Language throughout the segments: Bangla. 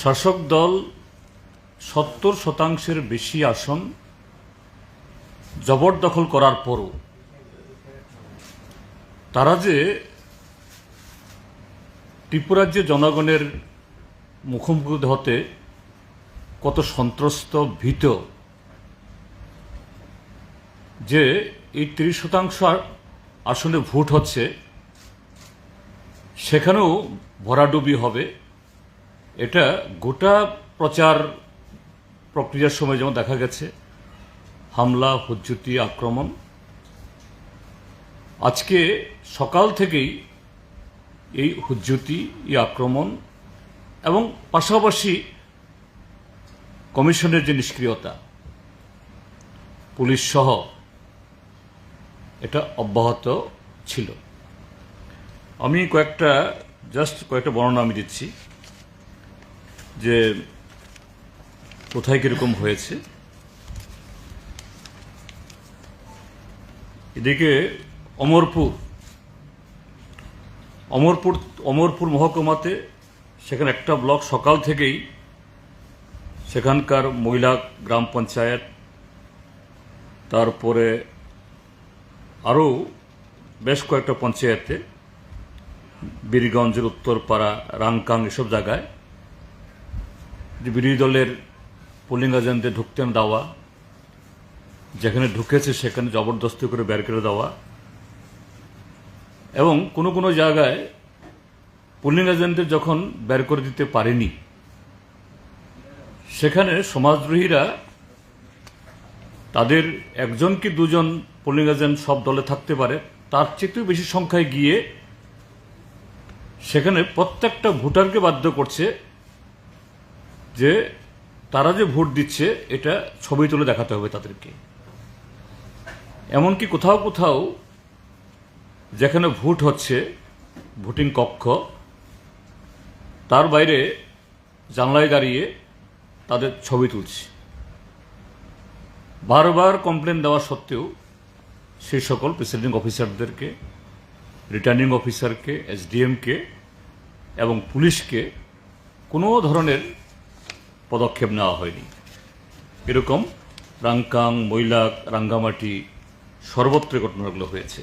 শাসক দল সত্তর শতাংশের বেশি আসন জবরদখল করার পরও তারা যে ত্রিপুরাজ্যে জনগণের মুখোমুখি হতে কত সন্ত্রস্ত, ভীত, যে এই ত্রিশ শতাংশ আসনে ভোট হচ্ছে, সেখানেও ভরাডুবি হবে। এটা গোটা প্রচার প্রক্রিয়ার সময় যেমন দেখা গেছে, হামলা, হুজ্জুতি, আক্রমণ। আজকে সকাল থেকেই এই হুজ্জুতি, এই আক্রমণ এবং পাশাপাশি কমিশনের যে নিষ্ক্রিয়তা, পুলিশ সহ, এটা অব্যাহত ছিল। আমি কয়েকটা, জাস্ট কয়েকটা বর্ণনা আমি দিচ্ছি। যে কোথায় কীরকম হয়েছে। এদিকে অমরপুর অমরপুর অমরপুর মহকুমাতে সেখানে একটা ব্লক সকাল থেকেই সেখানকার মহিলা গ্রাম পঞ্চায়েত, তারপরে আরও বেশ কয়েকটা পঞ্চায়েতে বীরগঞ্জের উত্তরপাড়া রাংকাং এসব জায়গায় যে বিরোধী দলের পোলিং এজেন্টদের ঢুকতেন দেওয়া, যেখানে ঢুকেছে সেখানে জবরদস্তি করে বের করে দেওয়া। এবং কোনো কোনো জায়গায় পোলিং এজেন্টদের যখন বের করে দিতে পারেনি, সেখানে সমাজদ্রোহীরা তাদের একজন কি দুজন পোলিং এজেন্ট সব দলে থাকতে পারে, তার চেয়েও বেশি সংখ্যায় গিয়ে সেখানে প্রত্যেকটা ভোটারকে বাধ্য করছে যে তারা যে ভোট দিচ্ছে, এটা ছবি তুলে দেখাতে হবে তাদেরকে। এমনকি কোথাও কোথাও যেখানে ভোট হচ্ছে, ভোটিং কক্ষ, তার বাইরে জানলায় দাঁড়িয়ে তাদের ছবি তুলছে। বারবার কমপ্লেন দেওয়া সত্ত্বেও সেই সকল প্রেসিডিং অফিসারদেরকে রিটার্নিং অফিসারকে এসডিএমকে এবং পুলিশকে কোনো ধরনের পদক্ষেপ নেওয়া হয়নি। এরকম রাংকাং, মৈলাক, রাঙ্গামাটি সর্বত্র ঘটনাগুলো হয়েছে।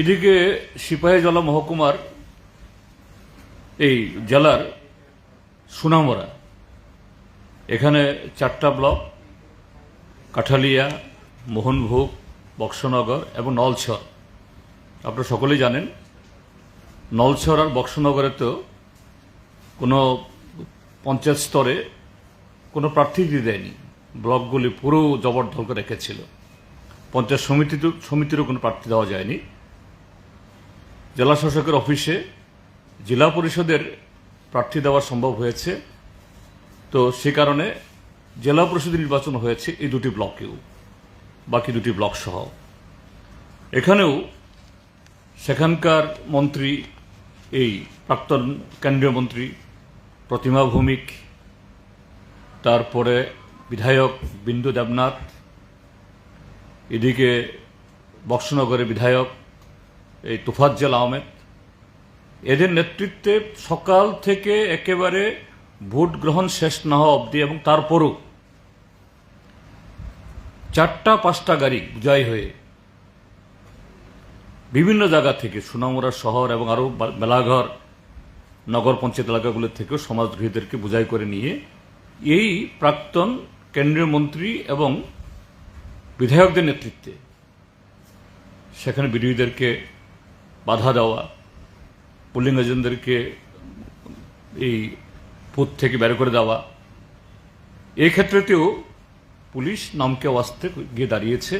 এদিকে সিপাহীজলা মহকুমার এই জেলার সুনামরা, এখানে চারটা ব্লক, কাঠালিয়া, মোহনভোগ, বক্সনগর এবং নলছর। আপনারা সকলেই জানেন, নলছর আর বক্সনগরে তো কোনো পঞ্চায়েত স্তরে কোনো প্রার্থী দিয়ে দেয়নি, ব্লকগুলি পুরো জবরদখল করে রেখেছিল। পঞ্চায়েত সমিতিতে, সমিতিরও কোনো প্রার্থী দেওয়া যায়নি। জেলা শাসকের অফিসে জেলা পরিষদের প্রার্থী দেওয়া সম্ভব হয়েছে। তো সে কারণে জেলা পরিষদ নির্বাচন হয়েছে এই দুটি ব্লকেও, বাকি দুটি ব্লক সহ। এখানেও সেখানকার মন্ত্রী, এই প্রাক্তন কেন্দ্রীয় মন্ত্রী প্রতিমা ভৌমিক, তারপরে বিধায়ক বিন্দু দেবনাথ, এদিকে বক্সনগরের বিধায়ক এই তুফাজ্জল আহমেদ। এদের নেতৃত্বে সকাল থেকে একেবারে ভোট গ্রহণ শেষ না হওয়া অবধি এবং তারপরও চারটা পাঁচটা গাড়ি বুঝাই হয়ে বিভিন্ন জায়গা থেকে সুনামুরা শহর এবং আরও মেলাঘর নগর পঞ্চায়েত এলাকাগুলো থেকেও সমাজদ্রোহীদেরকে বুঝাই করে নিয়ে এই প্রাক্তন কেন্দ্রীয় মন্ত্রী এবং বিধায়কদের নেতৃত্বে সেখানে বিরোধীদেরকে বাধা দেওয়া, পুলিং এজেন্টদেরকে এই পুত থেকে বের করে দেওয়া, এই ক্ষেত্রেতেও পুলিশ নামকে ওয়াস্তে গিয়ে দাঁড়িয়েছে।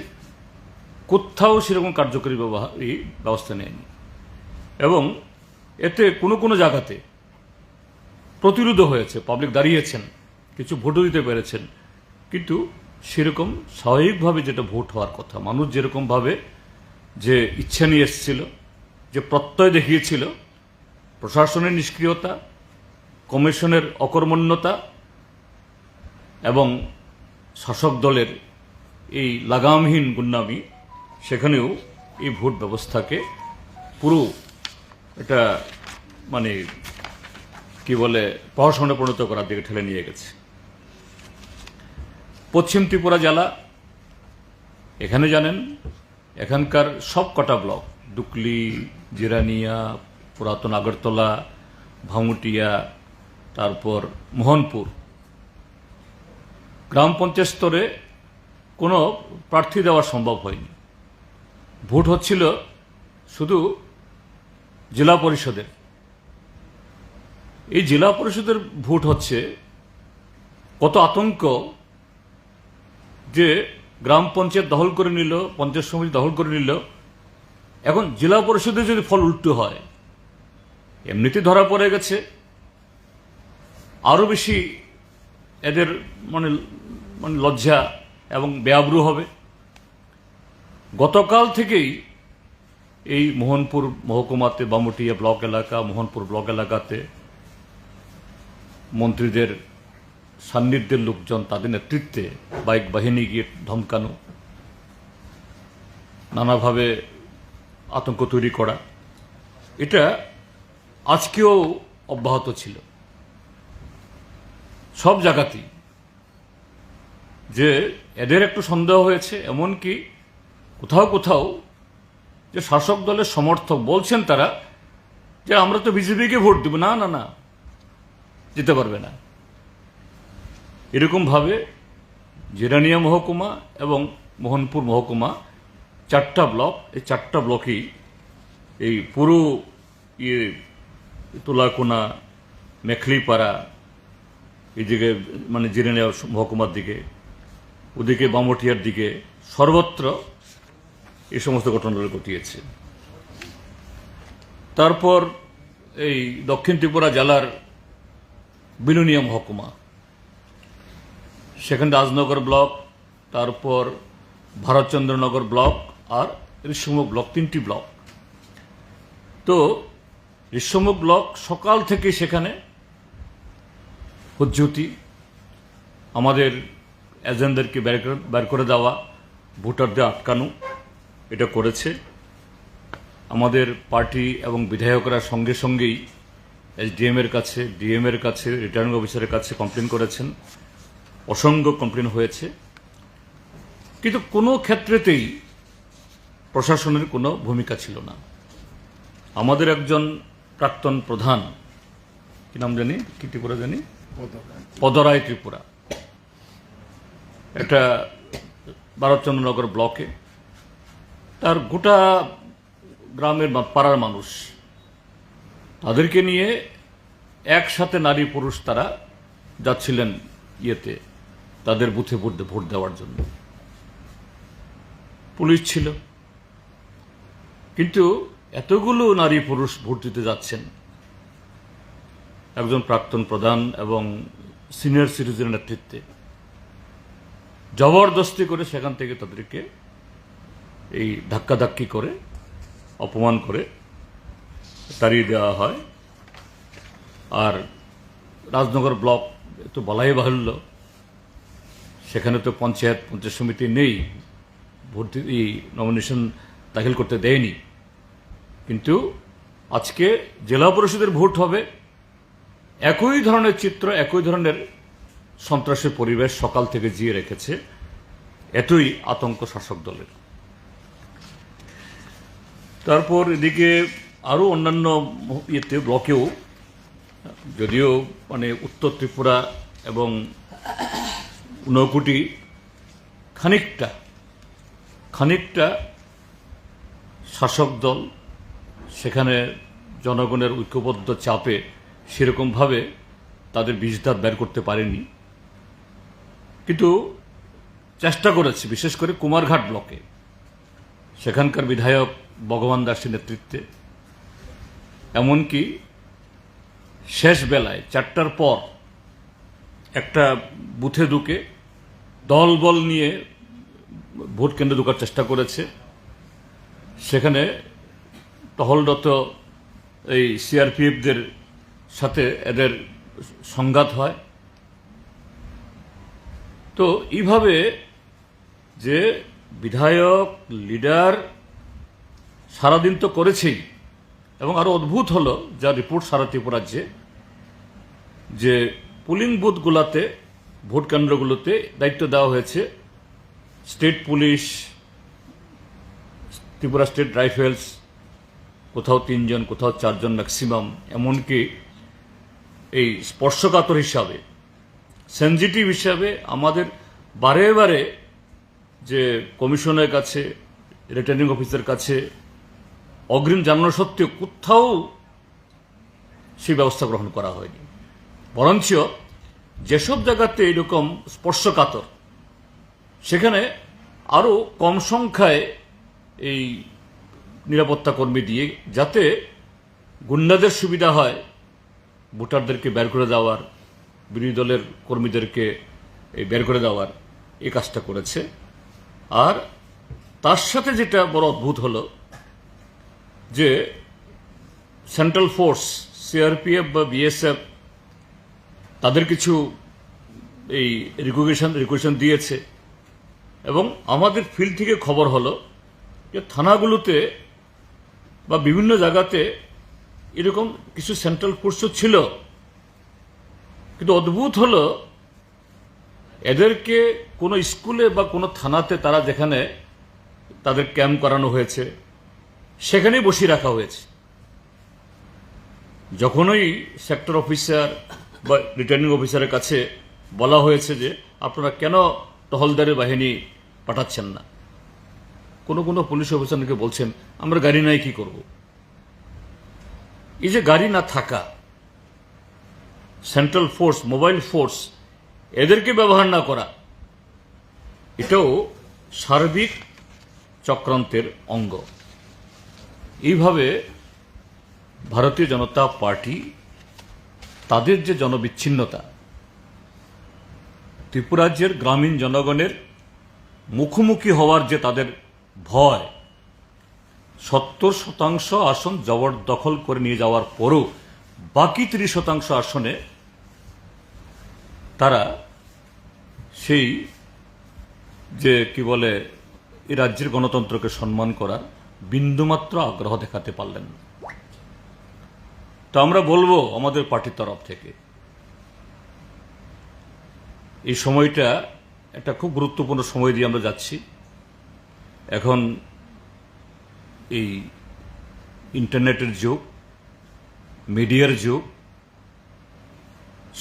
কোথাও সেরকম কার্যকরী ব্যবস্থা নেয়নি। এবং এতে কোনো কোনো জায়গাতে প্রতিরোধ হয়েছে পাবলিক দাঁড়িয়েছেন, কিছু ভোটও দিতে পেরেছেন। কিন্তু সেরকম স্বাভাবিকভাবে যেটা ভোট হওয়ার কথা, মানুষ যেরকমভাবে যে ইচ্ছা নিয়ে এসেছিল, যে প্রত্যয় দেখিয়েছিল, প্রশাসনের নিষ্ক্রিয়তা, কমিশনের অকর্মণ্যতা এবং শাসক দলের এই লাগামহীন গুন্ডামি, সেখানেও এই ভোট ব্যবস্থাকে পুরো এটা মানে কি বলে প্রহসনে পরিণত করার দিকে ঠেলে নিয়ে গেছে। পশ্চিম ত্রিপুরা জেলা, এখানে জানেন, এখানকার সব কটা ব্লক, ডুকলি, জিরানিয়া, পুরাতন আগরতলা, ভাঙুটিয়া, তারপর মোহনপুর। গ্রাম পঞ্চায়েত স্তরে কোনো প্রার্থী দেওয়া সম্ভব হয়নি। ভোট হচ্ছিল শুধু জেলা পরিষদের। এই জেলা পরিষদের ভোট হচ্ছে কত আতঙ্ক যে গ্রাম পঞ্চায়েত দখল করে নিল, পঞ্চায়েত সমিতি দখল করে নিল। এখন জেলা পরিষদে যদি ফল উল্টো হয় এমনিতে ধরা পড়ে গেছে। আরও বেশি এদের মানে মানে লজ্জা এবং বেআব্রু হবে। গতকাল থেকেই এই মোহনপুর মহকুমাতে বামুটিয়া ব্লক এলাকা, মোহনপুর ব্লক এলাকাতে মন্ত্রীদের সান্নিধ্যের লোকজন তাদের নেতৃত্বে বাইক বাহিনী গিয়ে ধমকানো, নানাভাবে আতঙ্ক তৈরি করা। এটা আজকেও অব্যাহত ছিল। সব জায়গাতেই যে এদের একটু সন্দেহ হয়েছে, এমনকি কোথাও কোথাও যে শাসক দলের সমর্থক বলছেন তারা যে আমরা তো বিজেপিকে ভোট দেব। না না না। যেতে পারবে না। এরকমভাবে জিরানিয়া মহকুমা এবং মোহনপুর মহকুমা চারটা ব্লক, এই চারটা ব্লকই এই পুরো ইয়ে তোলাকোনা, মেখলিপাড়া, এদিকে মানে জিরানিয়া মহকুমার দিকে, ওদিকে বামটিয়ার দিকে সর্বত্র এই সমস্ত ঘটনাগুলো ঘটিয়েছে। তারপর এই দক্ষিণ ত্রিপুরা জেলার বিলুনিয়া মহকুমা, সেখানে রাজনগর ব্লক, তারপর ভারতচন্দ্রনগর ব্লক আর ঋষ্যমুখ ব্লক, তিনটি ব্লক। তো ঋষ্যমুখ ব্লক সকাল থেকে সেখানে হুজ্জুতি, আমাদের এজেন্টদেরকে বের করে দেওয়া, ভোটারদের আটকানো এটা করেছে। আমাদের পার্টি এবং বিধায়করা সঙ্গে সঙ্গেই এসডিএম এর কাছে ডিএম এর কাছে রিটার্নিং অফিসারের কাছে কমপ্লেন করেছেন। অসংখ্য কমপ্লেন হয়েছে। কিন্তু কোনো ক্ষেত্রেতেই প্রশাসনের কোনো ভূমিকা ছিল না। আমাদের একজন প্রাক্তন প্রধান, কি নাম জানি? কি ত্রিপুরা জানি? পদরায় ত্রিপুরা। একটা ভারতচন্দ্রনগর ব্লকে তার গোটা গ্রামের পাড়ার মানুষ। তাদেরকে নিয়ে একসাথে নারী পুরুষ তারা যাচ্ছিলেন ইয়েতে, তাদের বুথে ভোট ভোট দেওয়ার জন্য। পুলিশ ছিল। কিন্তু এতগুলো নারী পুরুষ ভোট দিতে যাচ্ছেন। একজন প্রাক্তন প্রধান এবং সিনিয়র সিটিজেনের নেতৃত্বে। জবরদস্তি করে সেখান থেকে তাদেরকে এই ধাক্কাধাক্কি করে, অপমান করে তাড়িয়ে দেওয়া হয়। আর রাজনগর ব্লক তো বলাই বাহুল্য। সেখানে তো পঞ্চায়েত পঞ্চায়েত সমিতি নেই। ভর্তি এই নমিনেশন দাখিল করতে দেয়নি। কিন্তু আজকে জেলা পরিষদের ভোট হবে। একই ধরনের চিত্র, একই ধরনের সন্ত্রাসের পরিবেশ সকাল থেকে জিয়ে রেখেছে। এতই আতঙ্ক শাসক দলের। তারপর এদিকে আরও অন্যান্য ইয়েতে, ব্লকেও, যদিও মানে উত্তর ত্রিপুরা এবং ঊনকুটি খানিকটা খানিকটা শাসক দল সেখানে জনগণের ঐক্যবদ্ধ চাপে সেরকমভাবে তাদের বিষদার বের করতে পারেনি। কিন্তু চেষ্টা করেছে, বিশেষ করে কুমারঘাট ব্লকে। সেখানকার বিধায়ক ভগবান দাসের নেতৃত্বে। এমনকি শেষ বেলায়, চারটার পর একটা বুথে ঢুকে দলবল নিয়ে ভোট কেন্দ্রে ঢোকার চেষ্টা করেছে। সেখানে টহলরত এই সিআরপিএফদের সাথে এদের সংঘাত হয়। তো এইভাবে যে বিধায়ক, লিডার সারাদিন তো করেছেই। এবং আরও অদ্ভুত হলো, যা রিপোর্ট সারা ত্রিপুরাজ্যে, যে পুলিং বুথগুলোতে, ভোট কেন্দ্রগুলোতে দায়িত্ব দেওয়া হয়েছে। State police, Tripura state rifles, কোথাও তিনজন, কোথাও চারজন ম্যাক্সিমাম, এমনকি এই স্পর্শকাতর হিসাবে, সেনজিটিভ হিসাবে আমাদের বারে বারে যে কমিশনের কাছে, রিটার্নিং অফিসের কাছে অগ্রিম জানানো সত্ত্বেও কোথাও সেই ব্যবস্থা গ্রহণ করা হয়নি। বরঞ্চ যেসব জায়গাতে এরকম স্পর্শকাতর, সেখানে আরও কম সংখ্যায় এই নিরাপত্তা কর্মী দিয়ে যাতে গুন্ডাদের সুবিধা হয়, ভোটারদেরকে বের করে দেওয়ার, বিরোধী দলের কর্মীদেরকে এই বের করে দেওয়ার এই কাজটা করেছে। আর তার সাথে যেটা বড় অদ্ভুত হলো যে সেন্ট্রাল ফোর্স সিআরপিএফ বা বিএসএফ তাদের কিছু এই রিকুগেশন রিকুয়েশন দিয়েছে। এবং আমাদের ফিল্ড থেকে খবর হলো যে থানাগুলোতে বা বিভিন্ন জায়গাতে এরকম কিছু সেন্ট্রাল ফোর্সও ছিল। কিন্তু অদ্ভুত হলো, এদেরকে কোনো স্কুলে বা কোনো থানাতে তারা যেখানে তাদের ক্যাম্প করানো হয়েছে সেখানেই বসিয়ে রাখা হয়েছে। যখনই সেক্টর অফিসার বা রিটার্নিং অফিসারের কাছে বলা হয়েছে যে, আপনারা কেন টহলদারের বাহিনী পাঠাচ্ছেন না? কোনো কোনো পুলিশ অফিসারকে বলছেন, আমরা গাড়ি নাই, কি করব? এই যে গাড়ি না থাকা সেন্ট্রাল ফোর্স মোবাইল ফোর্স এদেরকে ব্যবহার না করা, এটাও সার্বিক চক্রান্তের অঙ্গ। এইভাবে ভারতীয় জনতা পার্টি, তাদের যে জনবিচ্ছিন্নতা, ত্রিপুরাজ্যের গ্রামীণ জনগণের মুখোমুখি হওয়ার যে তাদের ভয়, সত্তর শতাংশ আসন জবরদখল করে নিয়ে যাওয়ার পরও বাকি ত্রিশ শতাংশ আসনে তারা সেই যে কি বলে এই রাজ্যের গণতন্ত্রকে সম্মান করার বিন্দুমাত্র আগ্রহ দেখাতে পারলেন না। তো আমরা বলব আমাদের পার্টির তরফ থেকে, এই সময়টা একটা খুব গুরুত্বপূর্ণ সময় দিয়ে আমরা যাচ্ছি। এখন এই ইন্টারনেটের যুগ, মিডিয়ার যুগ,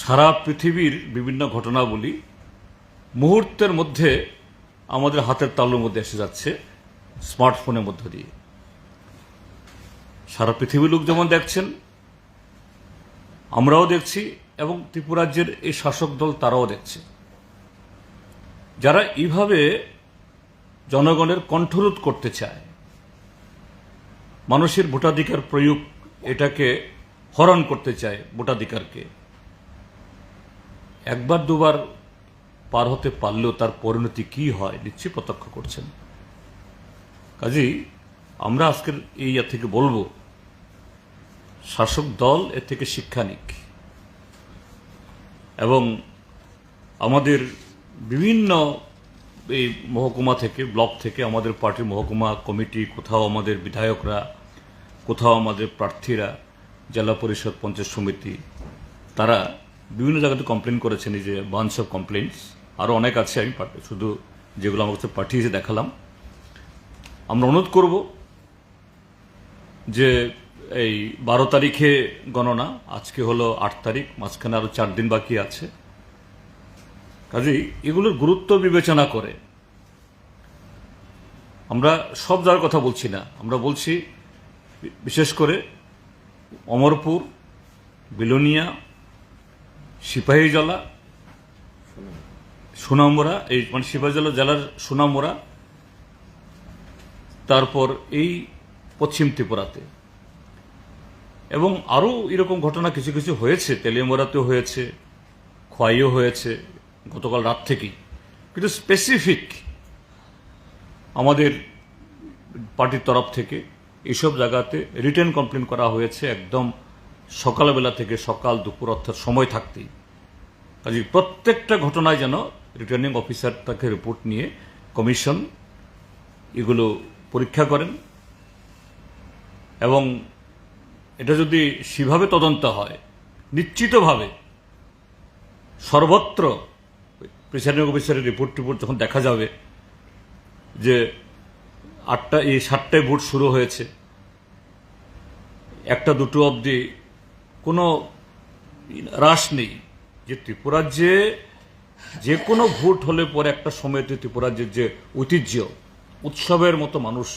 সারা পৃথিবীর বিভিন্ন ঘটনাবলী মুহূর্তের মধ্যে আমাদের হাতের তালুর মধ্যে এসে যাচ্ছে। স্মার্টফোনের মধ্য দিয়ে। সারা পৃথিবীর লোক যেমন দেখছেন, আমরাও দেখছি এবং ত্রিপুরাজ্যের এই শাসক দল তারাও দেখছে। যারা এইভাবে জনগণের কণ্ঠরোধ করতে চায়, মানুষের ভোটাধিকার প্রয়োগ এটাকে হরণ করতে চায় ভোটাধিকারকে, একবার দুবার পার হতে পারলেও তার পরিণতি কি হয়, নিশ্চয়ই প্রত্যক্ষ করছেন। কাজেই আমরা আজকের এই ইয়া থেকে বলব, শাসক দল এর থেকে শিক্ষা নিক। এবং আমাদের বিভিন্ন এই মহকুমা থেকে, ব্লক থেকে আমাদের পার্টির মহকুমা, কমিটি, কোথাও আমাদের বিধায়করা, কোথাও আমাদের প্রার্থীরা, জেলা পরিষদ, পঞ্চায়েত সমিতি, তারা বিভিন্ন জায়গাতে কমপ্লেন করেছেন, এই যে বাঞ্চ অফ কমপ্লেন্টস আরও অনেক আছে, আমি শুধু যেগুলো আমার কাছে পাঠিয়েছে দেখালাম। আমরা অনুরোধ করব যে এই বারো তারিখে গণনা, আজকে হলো আট তারিখ, মাঝখানে আরও চার দিন বাকি আছে। কাজেই এগুলোর গুরুত্ব বিবেচনা করে আমরা সব জায়গার কথা বলছি না, আমরা বলছি বিশেষ করে অমরপুর, বিলোনিয়া, সিপাহীজলা সুনামুরা এই মানে সিপাহীজলা জেলার সুনামুরা তারপর এই পশ্চিম ত্রিপুরাতে। এবং আরও এরকম ঘটনা কিছু কিছু হয়েছে, তেলিয়ামোড়াতেও হয়েছে, খোয়াইও হয়েছে, গতকাল রাত থেকেই। কিন্তু স্পেসিফিক আমাদের পার্টির তরফ থেকে এইসব জায়গাতে রিটার্ন কমপ্লেন করা হয়েছে একদম সকালবেলা থেকে সকাল দুপুর অর্থাৎ সময় থাকতেই। কাজে প্রত্যেকটা ঘটনায় যেন রিটার্নিং অফিসার তাকে রিপোর্ট নিয়ে কমিশন এগুলো পরীক্ষা করেন এবং এটা যদি সেভাবে তদন্ত হয়, নিশ্চিতভাবে সর্বত্র প্রিসাইডিং অফিসারের রিপোর্ট টিপোর্ট যখন দেখা যাবে যে আটটা, এই সাতটায় ভোট শুরু হয়েছে, একটা, দুটো অবধি কোনো হ্রাস নেই যে ত্রিপুরাজ্যে যে কোনো ভোট হলে পরে একটা সময়তে ত্রিপুরাজ্যের যে ঐতিহ্য উৎসবের মতো মানুষ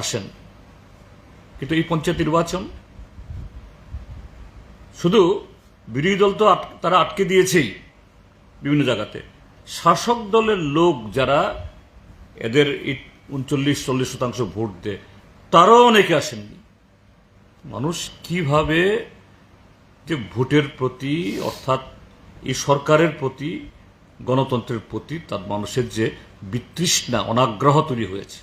আসেন। কিন্তু এই পঞ্চায়েত নির্বাচন, শুধু বিরোধী দল তো তারা আটকে দিয়েছেই বিভিন্ন জায়গাতে। শাসক দলের লোক যারা এদের উনচল্লিশ, চল্লিশ শতাংশ ভোট দেয়, তারাও অনেকে আসেননি। মানুষ কীভাবে যে ভোটের প্রতি, অর্থাৎ এই সরকারের প্রতি, গণতন্ত্রের প্রতি, তার মানুষের যে বিতৃষ্ণা, অনাগ্রহ তৈরি হয়েছে।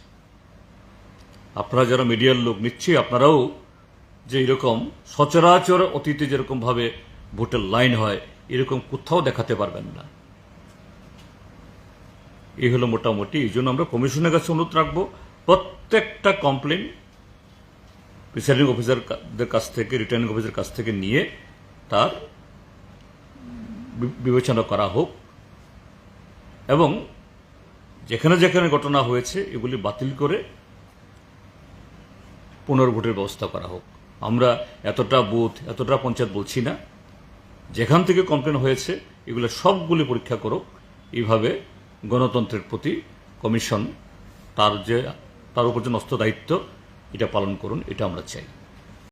আপনারা যারা মিডিয়ার লোক, নিশ্চয়ই আপনারাও যে এরকম সচরাচর অতীতে যেরকমভাবে ভোটের লাইন হয়, এরকম কোথাও দেখাতে পারবেন না। এই হলো মোটামুটি, এই জন্য আমরা কমিশনের কাছে অনুরোধ রাখব, প্রত্যেকটা কমপ্লেন প্রিসাইডিং অফিসারদের কাছ থেকে, রিটার্নিং অফিসার কাছ থেকে নিয়ে তার বিবেচনা করা হোক। এবং যেখানে যেখানে ঘটনা হয়েছে, এগুলি বাতিল করে পুনর্ভোটের ব্যবস্থা করা হোক। আমরা এতটা বুথ, এতটা পঞ্চায়েত বলছি না। যেখান থেকে কমপ্লেন হয়েছে, এগুলো সবগুলি পরীক্ষা করুক। এইভাবে গণতন্ত্রের প্রতি কমিশন তার যে, তার উপর যে নষ্ট দায়িত্ব, এটা পালন করুন, এটা আমরা চাই।